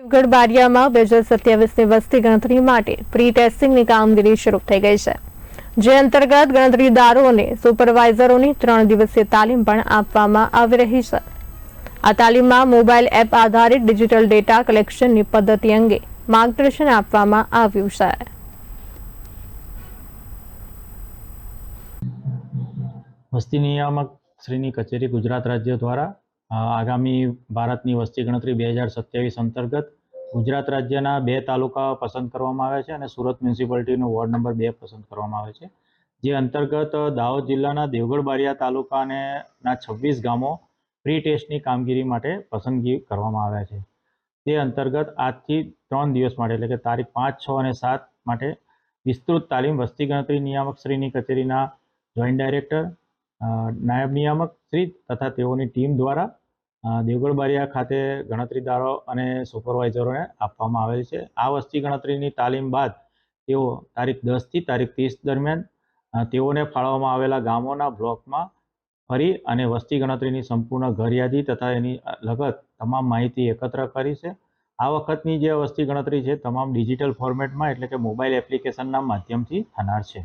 દેવગઢ બારિયામાં બે હજાર સત્યાવીસની વસ્તી ગણતરી માટે પ્રી ટેસ્ટિંગની કામગીરી શરૂ થઈ ગઈ છે. જે અંતર્ગત ગણતરીદારો અને સુપરવાઇઝરોની ત્રણ દિવસીય તાલીમ પણ આપવામાં આવી રહી છે. આ તાલીમમાં મોબાઈલ એપ આધારિત ડિજિટલ ડેટા કલેક્શનની પદ્ધતિ અંગે માર્ગદર્શન આપવામાં આવ્યું છે. વસ્તી નિયામક શ્રીની કચેરી ગુજરાત રાજ્ય દ્વારા આગામી ભારતની વસ્તી ગણતરી બે હજાર સત્યાવીસ અંતર્ગત ગુજરાત રાજ્યના બે તાલુકા પસંદ કરવામાં આવે છે અને સુરત મ્યુનિસિપાલિટીનો વોર્ડ નંબર બે પસંદ કરવામાં આવે છે. જે અંતર્ગત દાહોદ જિલ્લાના દેવગઢ બારિયા તાલુકાને ના છવ્વીસ ગામો પ્રી ટેસ્ટની કામગીરી માટે પસંદગી કરવામાં આવ્યા છે. તે અંતર્ગત આજથી ત્રણ દિવસ માટે, એટલે કે તારીખ પાંચ, છ અને સાત માટે વિસ્તૃત તાલીમ વસ્તી ગણતરી નિયામક શ્રીની કચેરીના જોઈન્ટ ડાયરેક્ટર નાયબ નિયામક શ્રી તથા તેઓની ટીમ દ્વારા અ, દેવગઢ બારિયા ખાતે ગણતરીદારો અને સુપરવાઇઝરોને આપવામાં આવેલ છે. આ વસ્તી ગણતરીની તાલીમ બાદ તેઓ તારીખ દસથી તારીખ ત્રીસ દરમિયાન તેઓને ફાળવવામાં આવેલા ગામોના બ્લોકમાં ફરી અને વસ્તી ગણતરીની સંપૂર્ણ ઘર યાદી તથા એની લગત તમામ માહિતી એકત્ર કરી છે. આ વખતની જે વસ્તી ગણતરી છે તમામ ડિજિટલ ફોર્મેટમાં એટલે કે મોબાઈલ એપ્લિકેશનના માધ્યમથી થનાર છે.